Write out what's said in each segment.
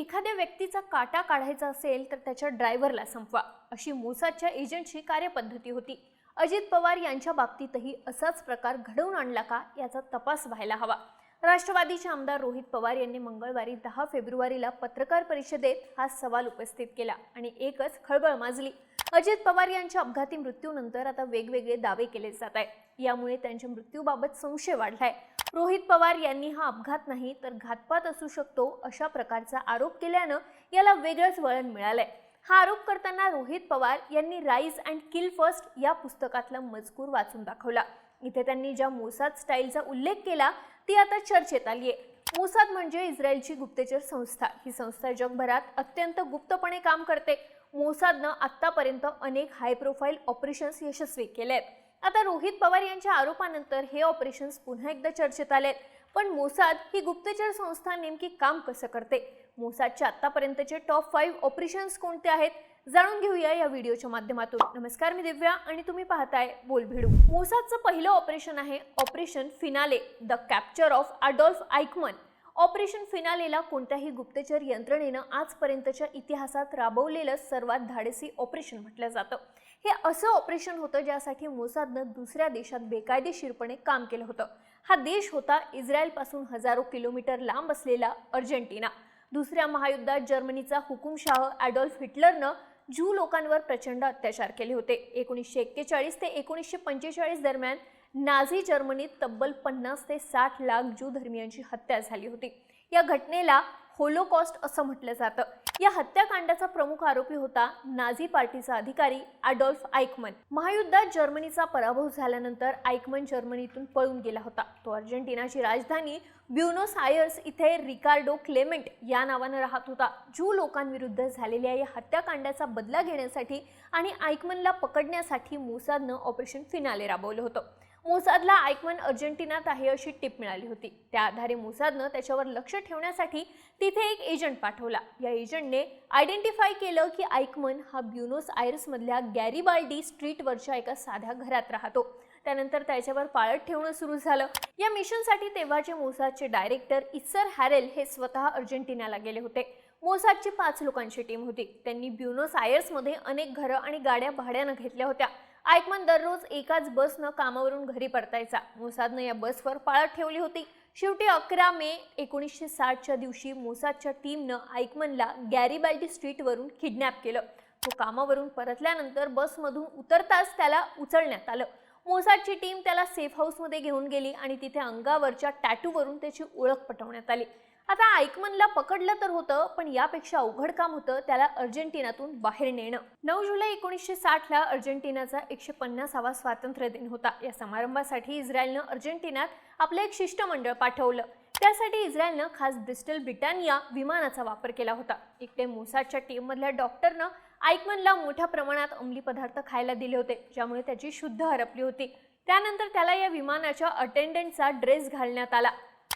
एखाद्या व्यक्तीचा काटा काढायचा असेल तर त्याच्या ड्रायव्हरला संपवा अशी मोसादच्या एजंटची कार्यपद्धती होती. अजित पवार यांच्या बाबतीतही असाच प्रकार घडवून आणला का याचा तपास व्हायला हवा. राष्ट्रवादीचे आमदार रोहित पवार यांनी मंगळवारी दहा फेब्रुवारीला पत्रकार परिषदेत हा सवाल उपस्थित केला आणि एकच खळबळ माजली. अजित पवार यांच्या अपघाती मृत्यूनंतर आता वेगवेगळे दावे केले जात आहेत. यामुळे त्यांच्या मृत्यूबाबत संशय वाढलाय. रोहित पवार यांनी हा अपघात नाही तर घातपात असू शकतो अशा प्रकारचा आरोप केल्यानं याला वेगळंच वळण मिळालंय. हा आरोप करताना रोहित पवार यांनी राईज अँड किल फर्स्ट या पुस्तकातला मजकूर वाचून दाखवला. इथे त्यांनी ज्या मोसाद स्टाईलचा उल्लेख केला ती आता चर्चेत आली आहे मोसाद म्हणजे इस्रायलची गुप्तचर संस्था. ही संस्था जगभरात अत्यंत गुप्तपणे काम करते. मोसादनं आत्तापर्यंत अनेक हाय प्रोफाईल ऑपरेशन्स यशस्वी केले आहेत आता रोहित पवार यांच्या आरोपानंतर हे ऑपरेशन्स पुन्हा एकदा चर्चेत आले पण मोसाद ही गुप्तचर संस्था नेमकी काम कसं करते? मोसादच्या आतापर्यंतचे टॉप फाईव्ह ऑपरेशन्स कोणते आहेत? जाणून घेऊया या व्हिडिओच्या माध्यमातून. नमस्कार मी दिव्या आणि तुम्ही पाहताय बोलभिडू. मोसादचं पहिलं ऑपरेशन आहे operation finale the capture of Adolf Eichmann operation फिनालेला कोणत्याही गुप्तचर यंत्रणेनं आजपर्यंतच्या इतिहासात राबवलेलं सर्वात धाडसी ऑपरेशन म्हटलं जातं. हे असं ऑपरेशन होतं ज्यासाठी मोसादनं दुसऱ्या देशात बेकायदेशीरपणे काम केलं होतं. हा देश होता इस्रायलपासून हजारो किलोमीटर लांब असलेला अर्जेंटिना. दुसऱ्या महायुद्धात जर्मनीचा हुकुमशाह ॲडॉल्फ हिटलरनं ज्यू लोकांवर प्रचंड अत्याचार केले होते. एकोणीसशे एक्केचाळीस ते एकोणीसशे पंचेचाळीस दरम्यान नाझी जर्मनीत तब्बल पन्नास ते साठ लाख ज्यू धर्मियांची हत्या झाली होती. या घटनेला होलोकॉस्ट असं म्हटलं जातं. या हत्याकांडाचा प्रमुख आरोपी होता नाझी पार्टीचा अधिकारी अडॉल्फ आयकमन महायुद्धात जर्मनीचा पराभव झाल्यानंतर आयकमन जर्मनीतून पळून गेला होता. तो अर्जेंटिनाची राजधानी ब्युनोस आयर्स इथे रिकार्डो क्लेमेंट या नावानं राहत होता. ज्यू लोकांविरुद्ध झालेल्या या हत्याकांडाचा बदला घेण्यासाठी आणि आयकमनला पकडण्यासाठी मोसादनं ऑपरेशन फिनाले राबवलं होतं. मोसादला आयकमन अर्जेंटिनात आहे अशी टिप मिळाली होती. त्या आधारे मोसादनं त्याच्यावर लक्ष ठेवण्यासाठी तिथे एक एजंट पाठवला. या एजंटने आयडेंटिफाय केलं की आयकमन हा ब्युनोस आयर्समधल्या गॅरीबाल्डी स्ट्रीटवरच्या एका साध्या घरात राहतो. त्यानंतर त्याच्यावर पाळत ठेवणं सुरू झालं. या मिशनसाठी तेव्हाचे मोसादचे डायरेक्टर इस्सर हॅरेल हे स्वतः अर्जेंटिनाला गेले होते. मोसादची पाच लोकांची टीम होती. त्यांनी ब्युनोस आयर्समध्ये अनेक घरं आणि गाड्या भाड्यानं घेतल्या होत्या. आयकमन दररोज एकाच बसनं कामावरून घरी परतायचा. मोसादनं या बसवर पाळत ठेवली होती. शेवटी अकरा मे एकोणीसशे साठच्या दिवशी मोसादच्या टीमनं आयकमनला गॅरीबॅल्डी स्ट्रीटवरून किडनॅप केलं. तो कामावरून परतल्यानंतर बसमधून उतरताच त्याला उचलण्यात आलं. मोसादची टीम त्याला सेफ हाऊसमध्ये घेऊन गेली आणि तिथे अंगावरच्या टॅटूवरून त्याची ओळख पटवण्यात आली. आता आयकमनला पकडलं तर होतं पण यापेक्षा अवघड काम होतं त्याला अर्जेंटिनातून बाहेर नेणं. नऊ जुलै एकोणीसशे साठला अर्जेंटिनाचा एकशे पन्नासावा स्वातंत्र्य दिन होता. या समारंभासाठी इस्रायलनं अर्जेंटिनात आपलं एक शिष्टमंडळ पाठवलं. त्यासाठी इस्रायलनं खास ब्रिस्टल ब्रिटानिया विमानाचा वापर केला होता. इकडे मोसादच्या टीममधल्या डॉक्टरनं आईकमनला मोठ्या प्रमाणात अंमली पदार्थ खायला दिले होते ज्यामुळे त्याची शुद्ध हरपली होती. त्यानंतर त्याला या विमानाच्या अटेंडंटचा ड्रेस घालण्यात आला.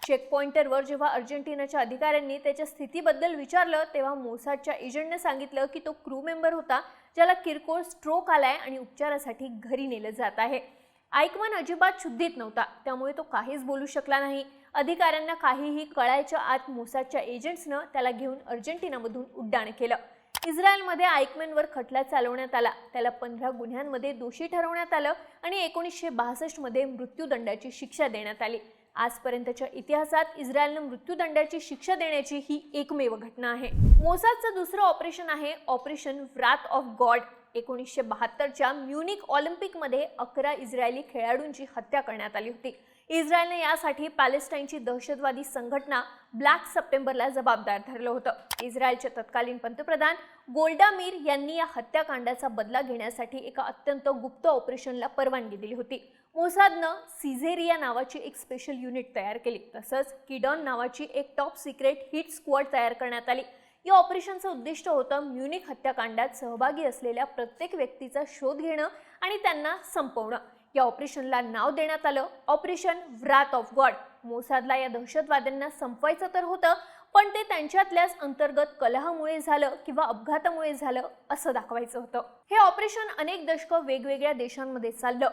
चेक पॉइंटरवर जेव्हा अर्जेंटिनाच्या अधिकाऱ्यांनी त्याच्या स्थितीबद्दल विचारलं तेव्हा मोसाच्या एजंटने सांगितलं की तो क्रू मेंबर होता ज्याला किरकोळ स्ट्रोक आलाय आणि उपचारासाठी घरी नेलं जात आहे. आयकमन अजिबात शुद्धीत नव्हता त्यामुळे तो काहीच बोलू शकला नाही. अधिकाऱ्यांना काहीही कळायच्या आत मोसाच्या एजंट्सनं त्याला घेऊन अर्जेंटिनामधून उड्डाण केलं. इस्रायलमध्ये आयकमेनवर खटला चालवण्यात आला. त्याला पंधरा गुन्ह्यांमध्ये दोषी ठरवण्यात आलं आणि एकोणीसशे बासष्टमध्ये मृत्यूदंडाची शिक्षा देण्यात आली. आजपर्यंतच्या इतिहासात इस्रायलनं मृत्यूदंडाची शिक्षा देण्याची ही एकमेव घटना आहे. मोसादचं दुसरं ऑपरेशन आहे ऑपरेशन व्राथ ऑफ गॉड. एकोणीसशे बहात्तरच्या म्युनिक ऑलिम्पिकमध्ये अकरा इस्रायली खेळाडूंची हत्या करण्यात आली होती. इस्रायलने यासाठी पॅलेस्टाईनची दहशतवादी संघटना ब्लॅक सप्टेंबरला जबाबदार धरलं होतं. इस्रायलचे तत्कालीन पंतप्रधान गोल्डा मीर यांनी या हत्याकांडाचा बदला घेण्यासाठी एका अत्यंत गुप्त ऑपरेशनला परवानगी दिली होती. मोसादनं सिझेरिया नावाची एक स्पेशल युनिट तयार केली. तसंच किडॉन नावाची एक टॉप सिक्रेट हिट स्क्वॉड तयार करण्यात आली. या ऑपरेशनचं उद्दिष्ट होतं म्युनिक हत्याकांडात सहभागी असलेल्या प्रत्येक व्यक्तीचा शोध घेणं आणि त्यांना संपवणं. या ऑपरेशनला नाव देण्यात आलं. Operation wrath of God. मोसादला या दहशतवाद्यांना संपवायचं तर होतं पण ते त्यांच्यातल्याच अंतर्गत कलहामुळे झालं किंवा अपघातामुळे झालं असं दाखवायचं होतं. हे ऑपरेशन अनेक दशकं वेगवेगळ्या देशांमध्ये चाललं.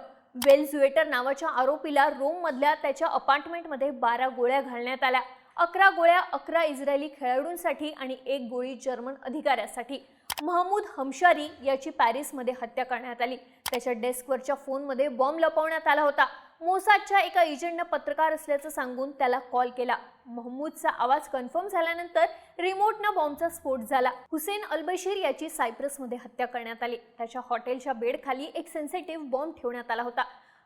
वेल्झुएटर नावाच्या आरोपीला रोममधल्या त्याच्या अपार्टमेंटमध्ये बारा गोळ्या घालण्यात आल्या. अकरा गोळ्या अकरा इस्रायली खेळाडूंसाठी आणि एक गोळी जर्मन अधिकाऱ्यासाठी. महमूद हमशारी याची पॅरिसमध्ये हत्या करण्यात आली. त्याच्या डेस्कवरच्या फोनमध्ये बॉम्ब लपवण्यात आला होता. मोसादच्या एका एजंटनं पत्रकार असल्याचं सांगून त्याला कॉल केला. महमूदचा आवाज कन्फर्म झाल्यानंतर रिमोटनं बॉम्बचा स्फोट झाला. हुसेन अलबशीर याची सायप्रसमध्ये हत्या करण्यात आली. त्याच्या हॉटेलच्या बेडखाली एक सेन्सिटिव्ह बॉम्ब ठेवण्यात आला होता.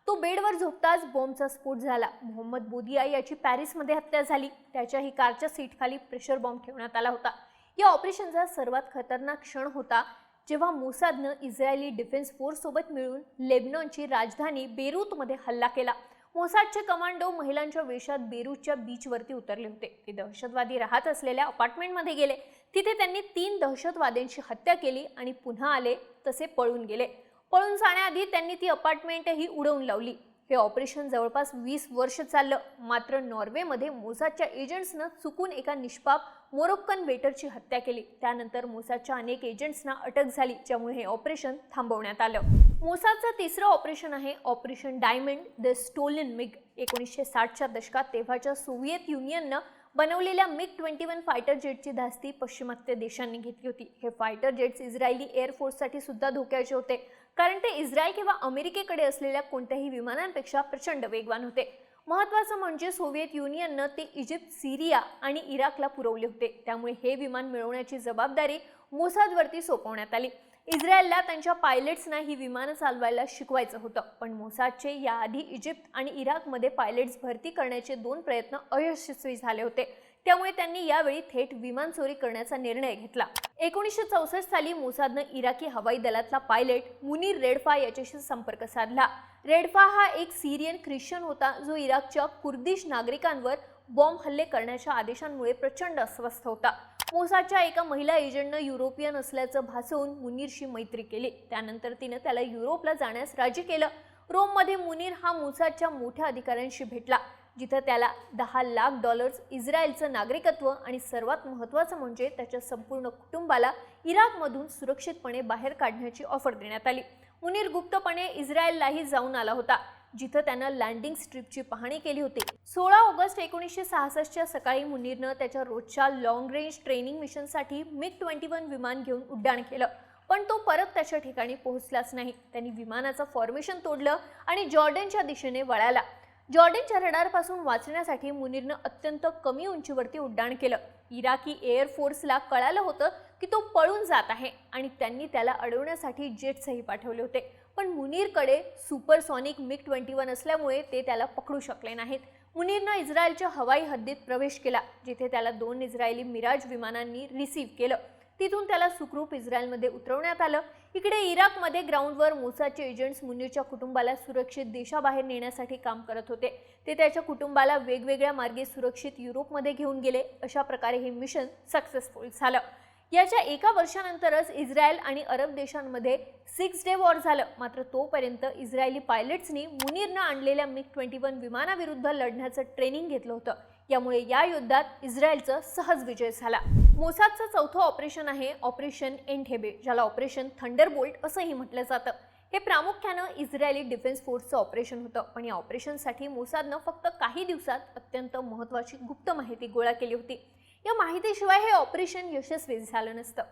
तो बेडवर झोपताच बॉम्बचा स्फोट झाला. मोहम्मद बोदिया याची पॅरिसमध्ये हत्या झाली. त्याच्याही कारच्या सीटखाली प्रेशर बॉम्ब ठेवण्यात आला होता. या ऑपरेशनचा सर्वात खतरनाक क्षण होता जेव्हा मोसादनं इस्रायली डिफेन्स फोर्ससोबत मिळून लेबनॉनची राजधानी बेरूतमध्ये हल्ला केला. मोसादचे कमांडो महिलांच्या वेशात बेरूतच्या बीचवरती उतरले होते. ते दहशतवादी राहत असलेल्या अपार्टमेंटमध्ये गेले. तिथे त्यांनी तीन दहशतवाद्यांची हत्या केली आणि पुन्हा आले तसे पळून गेले. पळून जाण्याआधी त्यांनी ती अपार्टमेंटही उडवून लावली. हे ऑपरेशन जवळपास वीस वर्ष चाललं. मात्र नॉर्वेमध्ये मोसादच्या एजंट्सनं चुकून एका निष्पाप मोरोक्कन वेटरची हत्या केली. त्यानंतर मोसादच्या अनेक एजंट्सना अटक झाली ज्यामुळे हे ऑपरेशन थांबवण्यात आलं. मोसादचं तिसरं ऑपरेशन आहे operation diamond the stolen MiG. एकोणीसशे साठच्या दशकात तेव्हाच्या सोव्हिएत युनियननं बनवलेल्या मिग ट्वेंटी वन फायटर जेटची धास्ती पाश्चिमात्य देशांनी घेतली होती. हे फायटर जेट्स इस्रायली एअरफोर्ससाठी सुद्धा धोक्याचे होते. कारण ते इस्रायल किंवा अमेरिकेकडे असलेल्या कोणत्याही विमानांपेक्षा प्रचंड वेगवान होते. महत्त्वाचं म्हणजे सोव्हिएत युनियननं ते इजिप्त सिरिया आणि इराकला पुरवले होते. त्यामुळे हे विमान मिळवण्याची जबाबदारी मोसादवरती सोपवण्यात आली. इस्रायलला त्यांच्या पायलट्सना ही विमानं चालवायला शिकवायचं होतं. पण मोसादचे याआधी इजिप्त आणि इराकमध्ये पायलट्स भरती करण्याचे दोन प्रयत्न अयशस्वी झाले होते. त्यामुळे त्यांनी यावेळी थेट विमान चोरी करण्याचा निर्णय घेतला. एकोणीसशे चौसष्ट साली मोसादनं इराकी हवाई दलातला पायलट मुनीर रेडफा याच्याशी संपर्क साधला. रेडफा हा एक सिरियन ख्रिश्चन होता जो इराकच्या कुर्दिश नागरिकांवर बॉम्ब हल्ले करण्याच्या आदेशांमुळे प्रचंड अस्वस्थ होता. मोसाच्या एका महिला एजंटनं युरोपियन असल्याचं भासवून मुनीरशी मैत्री केली. त्यानंतर तिनं त्याला युरोपला जाण्यास राजी केलं. रोममध्ये मुनीर हा मोसाच्या मोठ्या अधिकाऱ्यांशी भेटला. जिथं त्याला दहा लाख डॉलर्स इस्रायलचं नागरिकत्व आणि सर्वात महत्त्वाचं म्हणजे त्याच्या संपूर्ण कुटुंबाला इराकमधून सुरक्षितपणे बाहेर काढण्याची ऑफर देण्यात आली. मुनीर गुप्तपणे इस्रायललाही जाऊन आला होता जिथं त्यानं लँडिंग स्ट्रीपची पाहणी केली होती. सोळा ऑगस्ट एकोणीसशे सहासष्टच्या सकाळी मुनीरनं त्याच्या रोजच्या लॉंग रेंज ट्रेनिंग मिशनसाठी मिग ट्वेंटी वन विमान घेऊन उड्डाण केलं. पण तो परत त्याच्या ठिकाणी पोहोचलाच नाही. त्यांनी विमानाचं फॉर्मेशन तोडलं आणि जॉर्डनच्या दिशेने वळाला. जॉर्डनच्या रडारपासून वाचण्यासाठी मुनीरनं अत्यंत कमी उंचीवरती उड्डाण केलं. इराकी एअरफोर्सला कळालं होतं की तो पळून जात आहे आणि त्यांनी त्याला अडवण्यासाठी जेट्सही पाठवले होते. पण मुनीरकडे सुपरसॉनिक मिग ट्वेंटी वन असल्यामुळे ते त्याला पकडू शकले नाहीत. मुनीरनं इस्रायलच्या हवाई हद्दीत प्रवेश केला जिथे त्याला दोन इस्रायली मिराज विमानांनी रिसीव्ह केलं. तिथून त्याला सुखरूप इस्रायलमध्ये उतरवण्यात आलं. इकडे इराकमध्ये ग्राउंडवर मोसादचे एजंट्स मुन्यूच्या कुटुंबाला सुरक्षित देशाबाहेर नेण्यासाठी काम करत होते. ते त्याच्या कुटुंबाला वेगवेगळ्या मार्गे सुरक्षित युरोपमध्ये घेऊन गेले. अशा प्रकारे हे मिशन सक्सेसफुल झालं. याच्या एका वर्षानंतरच इस्रायल आणि अरब देशांमध्ये सिक्स डे वॉर झालं. मात्र तोपर्यंत इस्रायली पायलट्सनी मुनीरनं आणलेल्या मिग ट्वेंटी वन विमानाविरुद्ध लढण्याचं ट्रेनिंग घेतलं होतं. यामुळे या युद्धात इस्रायलचा सहज विजय झाला. मोसादचं चौथं ऑपरेशन आहे ऑपरेशन एनठेबे ज्याला ऑपरेशन थंडरबोल्ट असंही म्हटलं जातं. हे प्रामुख्यानं इस्रायली डिफेन्स फोर्सचं ऑपरेशन होतं. पण या ऑपरेशनसाठी मोसादनं फक्त काही दिवसात अत्यंत महत्त्वाची गुप्त माहिती गोळा केली होती. या माहितीशिवाय हे ऑपरेशन यशस्वी झालं नसतं.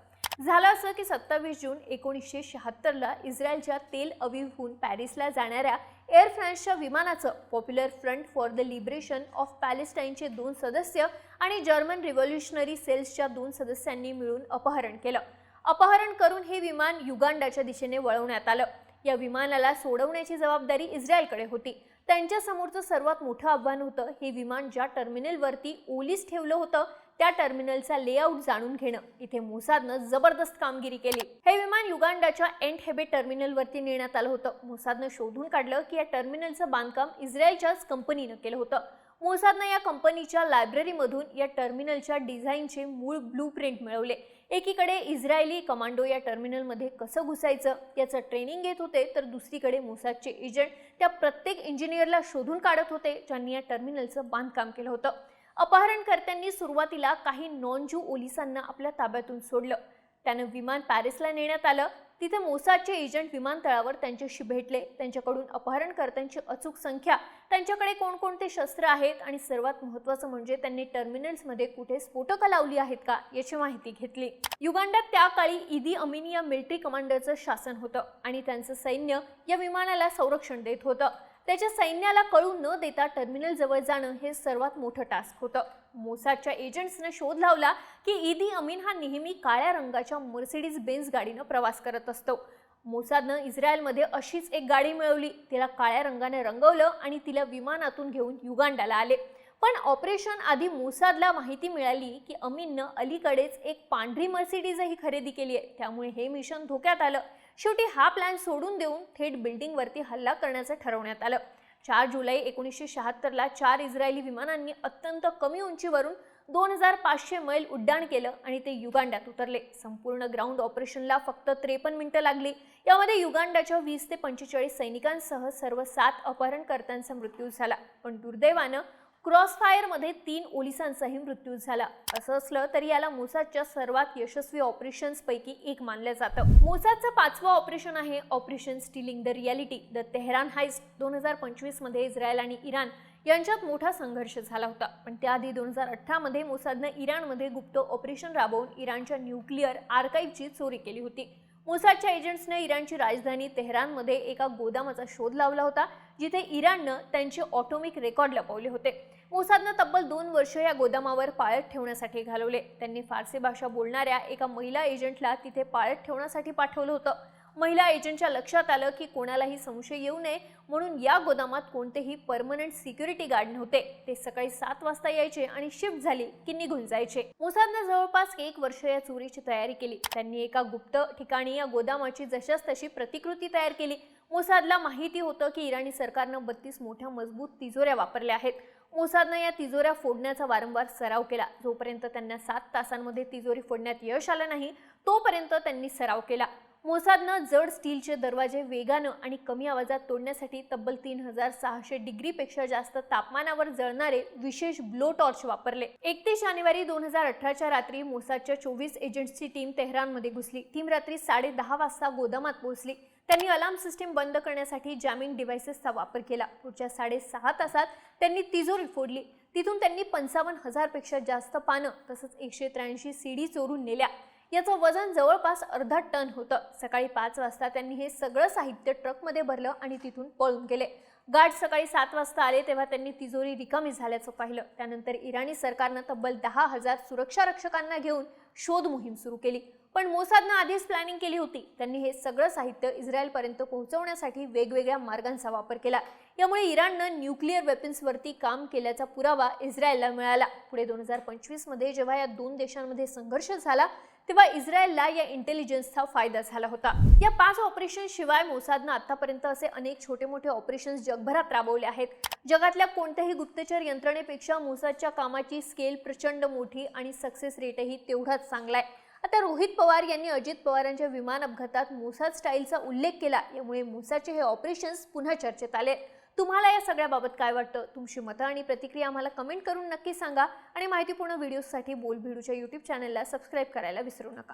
झालं असं की सत्तावीस जून एकोणीसशे शहात्तरला इस्रायलच्या तेल अविवहून पॅरिसला जाणाऱ्या एअर फ्रान्सच्या विमानाचं Popular Front for the Liberation of पॅलेस्टाईनचे दोन सदस्य आणि जर्मन रिव्होल्युशनरी सेल्सच्या दोन सदस्यांनी मिळून अपहरण केलं. अपहरण करून हे विमान युगांडाच्या दिशेने वळवण्यात आलं. या विमानाला सोडवण्याची जबाबदारी इस्रायलकडे होती. त्यांच्यासमोरचं सर्वात मोठं आव्हान होतं हे विमान ज्या टर्मिनलवरती ओलीस ठेवलं होतं त्या टर्मिनलचा लेआउट जाणून घेणं. इथे मोसादनं जबरदस्त कामगिरी केली. हे विमान युगांडाच्या एंट हेबे टर्मिनलवरती नेण्यात आलं होतं. मोसादनं शोधून काढलं की या टर्मिनलचं बांधकाम इस्रायलच्याच कंपनीनं केलं होतं. मोसादनं या कंपनीच्या लायब्ररीमधून या टर्मिनलच्या डिझाईनचे मूळ ब्लू प्रिंट मिळवले. एकीकडे इस्रायली कमांडो या टर्मिनलमध्ये कसं घुसायचं याचं ट्रेनिंग घेत होते तर दुसरीकडे मोसादचे एजंट त्या प्रत्येक इंजिनियरला शोधून काढत होते ज्यांनी या टर्मिनलचं बांधकाम केलं होतं. अपहरणकर्त्यांनी सुरुवातीला काही नॉन ओलिसांना आपल्या ताब्यातून सोडलं. त्यानं विमान पॅरिसला नेण्यात आलं. तिथे मोसादचे एजंट विमानतळावर त्यांच्याशी भेटले. त्यांच्याकडून अपहरणकर्त्यांची अचूक संख्या त्यांच्याकडे कोणकोणते शस्त्र आहेत आणि सर्वात महत्त्वाचं म्हणजे त्यांनी टर्मिनल्समध्ये कुठे स्फोटकं लावली आहेत का याची माहिती घेतली. युगांडात त्या काळी इदी अमिनिया या मिलिटरी कमांडरचं शासन होतं आणि त्यांचं सैन्य या विमानाला संरक्षण देत होतं. त्याच्या सैन्याला कळू न देता टर्मिनल जवळ जाणं हे सर्वात मोठं टास्क होतं. मोसादच्या एजंट्सनं शोध लावला की ईदी अमीन हा नेहमी काळ्या रंगाच्या मर्सिडीज बेन्स गाडीनं प्रवास करत असतो. मोसादनं इस्रायलमध्ये अशीच एक गाडी मिळवली. तिला काळ्या रंगाने रंगवलं आणि तिला विमानातून घेऊन युगांडाला आले. पण ऑपरेशन आधी मोसादला माहिती मिळाली की अमीननं अलीकडेच एक पांढरी मर्सिडीजही खरेदी केली आहे. त्यामुळे हे मिशन धोक्यात आलं. शेवटी हा प्लॅन सोडून देऊन थेट बिल्डिंगवरती हल्ला करण्याचं ठरवण्यात आलं. चार जुलै एकोणीसशे शहात्तरला चार इस्रायली विमानांनी अत्यंत कमी उंचीवरून दोन हजार पाचशे मैल उड्डाण केलं आणि ते युगांडात उतरले. संपूर्ण ग्राउंड ऑपरेशनला फक्त त्रेपन्न मिनिटं लागली. यामध्ये युगांडाच्या वीस ते पंचेचाळीस सैनिकांसह सर्व सात अपहरणकर्त्यांचा मृत्यू झाला. पण दुर्दैवानं क्रॉसफायरमध्ये तीन ओलिसांचाही मृत्यू झाला. असं असलं तरी याला मोसादच्या सर्वात यशस्वी ऑपरेशन्सपैकी एक मानलं जातं. मोसादचं पाचवं ऑपरेशन आहे Operation Stealing the Reality. The Tehran Heist दोन हजार पंचवीसमध्ये इस्रायल आणि इराण यांच्यात मोठा संघर्ष झाला होता. पण त्याआधी दोन हजार अठरामध्ये मोसादनं इराणमध्ये गुप्त ऑपरेशन राबवून इराणच्या न्यूक्लिअर आर्काईव्हची चोरी केली होती. मोसादच्या एजंट्सने इराणची राजधानी तेहरानमध्ये एका गोदामाचा शोध लावला होता जिथे इराणनं त्यांचे ऑटोमिक रेकॉर्ड लपवले होते. मोसादनं तब्बल दोन वर्ष या गोदामावर पाळत ठेवण्यासाठी घालवले. त्यांनी फारसी भाषा बोलणाऱ्या एका महिला एजंटला तिथे पाळत ठेवण्यासाठी पाठवलं होतं. महिला एजंटच्या लक्षात आलं की कोणालाही संशय येऊ नये म्हणून या गोदामात कोणतेही परमनंट सिक्युरिटी गार्ड नव्हते. ते सकाळी सात वाजता यायचे आणि शिफ्ट झाली की निघून जायचे. मोसादनं जवळपास एक वर्ष या चोरीची तयारी केली. त्यांनी एका गुप्त ठिकाणी या गोदामाची जशास तशी प्रतिकृती तयार केली. मोसादला माहिती होतं की इराणी सरकारनं बत्तीस मोठ्या मजबूत तिजोऱ्या वापरल्या आहेत. मोसादनं या तिजोऱ्या फोडण्याचा वारंवार सराव केला. जोपर्यंत त्यांना सात तासांमध्ये तिजोरी फोडण्यात यश आलं नाही तोपर्यंत त्यांनी सराव केला. मोसादनं जड स्टीलचे दरवाजे वेगानं आणि कमी आवाजात तोडण्यासाठी तब्बल तीन हजार सहाशे डिग्रीपेक्षा जास्त तापमानावर जळणारे विशेष ब्लो टॉर्च वापरले. एकतीस जानेवारी दोन हजार अठराच्या रात्री मोसादच्या चोवीस एजंट्सची टीम तेहरानमध्ये घुसली. टीम रात्री साडे दहा वाजता गोदामात पोहोचली. त्यांनी अलार्म सिस्टीम बंद करण्यासाठी जॅमिंग डिव्हायसेसचा वापर केला. पुढच्या साडेसहा तासात त्यांनी तिजोरी फोडली. तिथून त्यांनी पंचावन्न हजारपेक्षा जास्त पानं तसंच एकशे त्र्याऐंशी सीडी चोरून नेल्या. याचं वजन जवळपास अर्धा टन होतं. सकाळी पाच वाजता त्यांनी हे सगळं साहित्य ट्रकमध्ये भरलं आणि तिथून पळून गेले. गार्ड सकाळी सात वाजता आले तेव्हा त्यांनी तिजोरी रिकामी झाल्याचं पाहिलं. त्यानंतर इराणी सरकारनं तब्बल दहा हजार सुरक्षा रक्षकांना घेऊन शोध मोहीम सुरू केली. पण मोसादनं आधीच प्लॅनिंग केली होती. त्यांनी हे सगळं साहित्य इस्रायलपर्यंत पोहोचवण्यासाठी वेगवेगळ्या मार्गांचा वापर केला. यामुळे इराणनं न्यूक्लिअर वेपन्सवरती काम केल्याचा पुरावा इस्रायलला मिळाला. पुढे दोन हजार पंचवीसमध्ये जेव्हा या दोन देशांमध्ये संघर्ष झाला तेव्हा इस्रायलला या इंटेलिजन्सचा फायदा झाला होता. या पाच ऑपरेशन शिवाय मोसादनं आतापर्यंत असे अनेक छोटे मोठे ऑपरेशन्स जगभरात राबवले आहेत. जगातल्या कोणत्याही गुप्तचर यंत्रणेपेक्षा मोसादच्या कामाची स्केल प्रचंड मोठी आणि सक्सेस रेटही तेवढाच चांगला आहे. आता रोहित पवार यांनी अजित पवारांच्या विमान अपघातात मुसा स्टाईलचा उल्लेख केला. यामुळे मुसाचे हे ऑपरेशन्स पुन्हा चर्चेत आले. तुम्हाला या सगळ्याबाबत काय वाटतं? तुमची मतं आणि प्रतिक्रिया आम्हाला कमेंट करून नक्की सांगा. आणि माहितीपूर्ण व्हिडिओसाठी बोल भिडूच्या यूट्यूब चॅनलला सबस्क्राईब करायला विसरू नका.